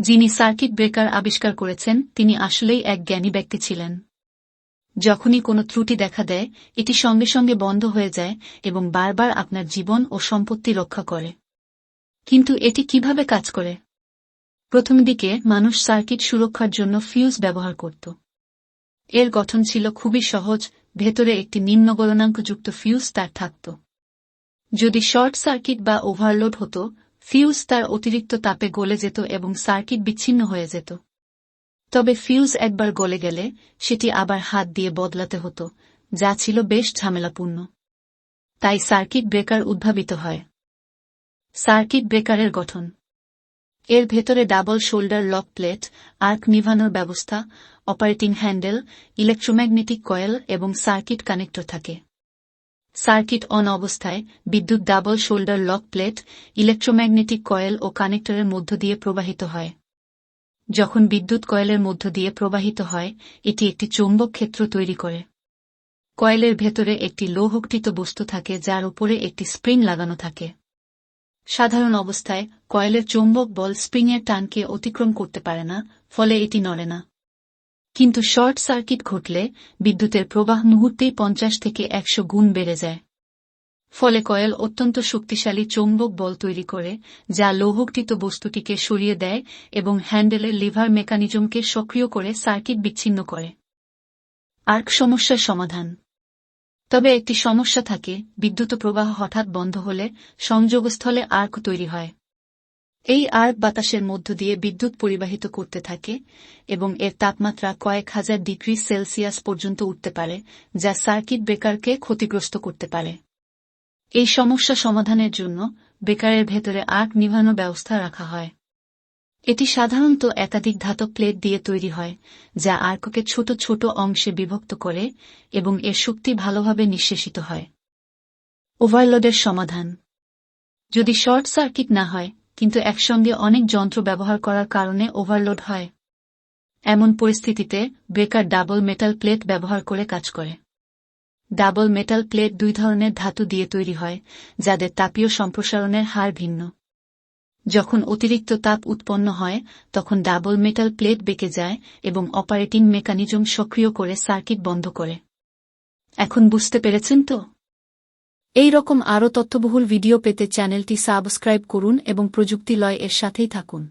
যিনি circuit breaker আবিষ্কার করেছেন, তিনি আসলেই এক জ্ঞানী ব্যক্তি ছিলেন। যখনই কোনো ত্রুটি দেখা দেয়, এটি সঙ্গে সঙ্গে বন্ধ হয়ে যায় এবং বারবার আপনার জীবন ও সম্পত্তি রক্ষা করে। কিন্তু এটি কীভাবে কাজ করে? প্রথম দিকে মানুষ সার্কিট সুরক্ষার জন্য ফিউজ ব্যবহার করত। এর গঠন ছিল খুবই সহজ, ভেতরে একটি নিম্ন গলনাঙ্কযুক্ত ফিউজ তার থাকত। যদি শর্ট সার্কিট বা ওভারলোড হতো ফিউজ তার অতিরিক্ত তাপে গলে যেত এবং সার্কিট বিচ্ছিন্ন হয়ে যেত। তবে ফিউজ একবার গলে গেলে, সেটি আবার হাত দিয়ে বদলাতে হতো, যা ছিল বেশ ঝামেলাপূর্ণ। তাই সার্কিট ব্রেকার উদ্ভাবিত হয়। সার্কিট ব্রেকারের গঠন। এর ভেতরে double shoulder lock plate, arc নিভানোর ব্যবস্থা, অপারেটিং হ্যান্ডেল, ইলেকট্রোম্যাগনেটিক কয়েল এবং সার্কিট কানেক্টর থাকে। সার্কিট অন অবস্থায় বিদ্যুৎ double shoulder lock plate, electromagnetic coil ও কানেক্টরের মধ্য দিয়ে প্রবাহিত হয়। যখন বিদ্যুৎ কয়েলের মধ্য দিয়ে প্রবাহিত হয়, এটি একটি চৌম্বক ক্ষেত্র তৈরি করে। কয়েলের ভেতরে একটি লৌহকৃত বস্তু থাকে, যার উপরে একটি স্প্রিং লাগানো থাকে। সাধারণ অবস্থায়, কয়েলের চৌম্বক বল স্প্রিংয়ের টানকে অতিক্রম করতে পারে না, ফলে এটি নড়ে না। কিন্তু শর্ট সার্কিট ঘটলে বিদ্যুতের প্রবাহ মুহূর্তেই পঞ্চাশ থেকে একশো গুণ বেড়ে যায়। ফলে কয়েল অত্যন্ত শক্তিশালী চৌম্বক বল তৈরি করে, যা লৌহকৃত বস্তুটিকে সরিয়ে দেয় এবং হ্যান্ডেলের লিভার মেকানিজমকে সক্রিয় করে সার্কিট বিচ্ছিন্ন করে। আর্ক সমস্যার সমাধান। তবে একটি সমস্যা থাকে, বিদ্যুৎ প্রবাহ হঠাৎ বন্ধ হলে সংযোগস্থলে আর্ক তৈরি হয়। এই আর্ক বাতাসের মধ্য দিয়ে বিদ্যুৎ পরিবাহিত করতে থাকে এবং এর তাপমাত্রা কয়েক হাজার ডিগ্রি সেলসিয়াস পর্যন্ত উঠতে পারে, যা সার্কিট ব্রেকারকে ক্ষতিগ্রস্ত করতে পারে। এই সমস্যা সমাধানের জন্য বেকারের ভেতরে আর্ক নিভানো ব্যবস্থা রাখা হয়। এটি সাধারণত একাধিক ধাতব প্লেট দিয়ে তৈরি হয়, যা আর্ককে ছোট ছোট অংশে বিভক্ত করে এবং এর শক্তি ভালোভাবে নিঃশেষিত হয়। ওভারলোডের সমাধান। যদি শর্ট সার্কিট না হয় কিন্তু একসঙ্গে অনেক যন্ত্র ব্যবহার করার কারণে ওভারলোড হয়। এমন পরিস্থিতিতে ব্রেকার ডাবল মেটাল প্লেট ব্যবহার করে কাজ করে। ডাবল মেটাল প্লেট দুই ধরনের ধাতু দিয়ে তৈরি হয়, যাদের তাপীয় সম্প্রসারণের হার ভিন্ন। যখন অতিরিক্ত তাপ উৎপন্ন হয়, তখন ডাবল মেটাল প্লেট বেঁকে যায় এবং অপারেটিং মেকানিজম সক্রিয় করে সার্কিট বন্ধ করে। এখন বুঝতে পেরেছেন তো? এই রকম আরও তথ্যবহুল ভিডিও পেতে চ্যানেলটি সাবস্ক্রাইব করুন এবং প্রযুক্তি লয় এর সাথেই থাকুন।